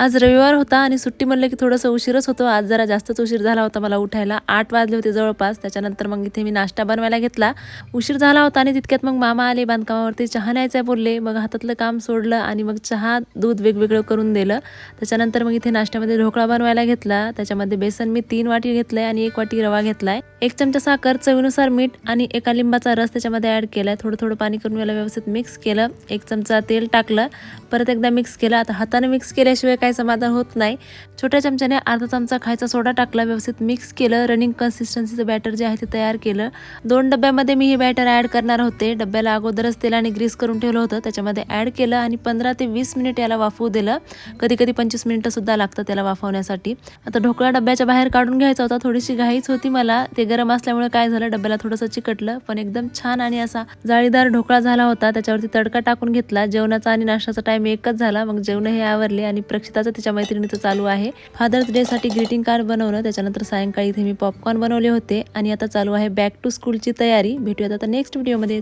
आज रविवार होता आणि सुट्टी म्हणलं की थोडंसं उशीरच होतो. आज जरा जास्तच उशीर झाला होता मला उठायला. आठ वाजले होते जवळपास. त्याच्यानंतर मग इथे मी नाश्ता बनवायला घेतला. उशीर झाला होता आणि तितक्यात मग मामा आले बांधकामावरती चहा न्यायचा बोलले. मग हातातलं काम सोडलं आणि मग चहा दूध वेगवेगळं करून दिलं. त्याच्यानंतर मग इथे नाश्त्यामध्ये ढोकळा बनवायला घेतला. त्याच्यामध्ये बेसन मी तीन वाटी घेतलंय आणि एक वाटी रवा घेतलाय. एक चमचा साखर चवीनुसार मीठ आणि एका लिंबाचा रस त्याच्यामध्ये ऍड केलाय. थोडं थोडं पाणी करून याला व्यवस्थित मिक्स केलं. एक चमचा तेल टाकलं. परत एकदा मिक्स केलं. आता हाताने मिक्स केल्याशिवाय काय काही समाधान होत नाही. छोट्या चमच्याने अर्धा चमचा खायचा सोडा टाकला व्यवस्थित मिक्स केलं. रनिंग कन्सिस्टन्सीचं बॅटर जे आहे ते तयार केलं. दोन डब्यामध्ये मी हे बॅटर ॲड करणार होते. डब्याला अगोदरच तेलाने ग्रीस करून ठेवलं होतं. त्याच्यामध्ये ॲड केलं आणि पंधरा ते वीस मिनिट याला वाफवू दिलं. कधी कधी पंचवीस मिनिटं सुद्धा लागतं त्याला वाफवण्यासाठी. आता ढोकळा डब्याच्या बाहेर काढून घ्यायचा होता. थोडीशी घाईच होती मला. ते गरम असल्यामुळे काय झालं? डब्याला थोडंसं चिकटलं. पण एकदम छान आणि असा जाळीदार ढोकळा झाला होता. त्याच्यावरती तडका टाकून घेतला. जेवणाचा आणि नाश्त्याचा टाइम एकच झाला. मग जेवण हे आवरले आणि प्रक्षिताचं तिच्या मैत्रिणीचं चालू आहे. फादर्स डे साठी ग्रीटिंग कार्ड बनवणं त्याच्यानंतर सायंकाळी इथे मी पॉपकॉर्न बनवले होते. आणि आता चालू आहे बॅक टू स्कूलची तयारी. भेटूयात आता नेक्स्ट व्हिडिओमध्ये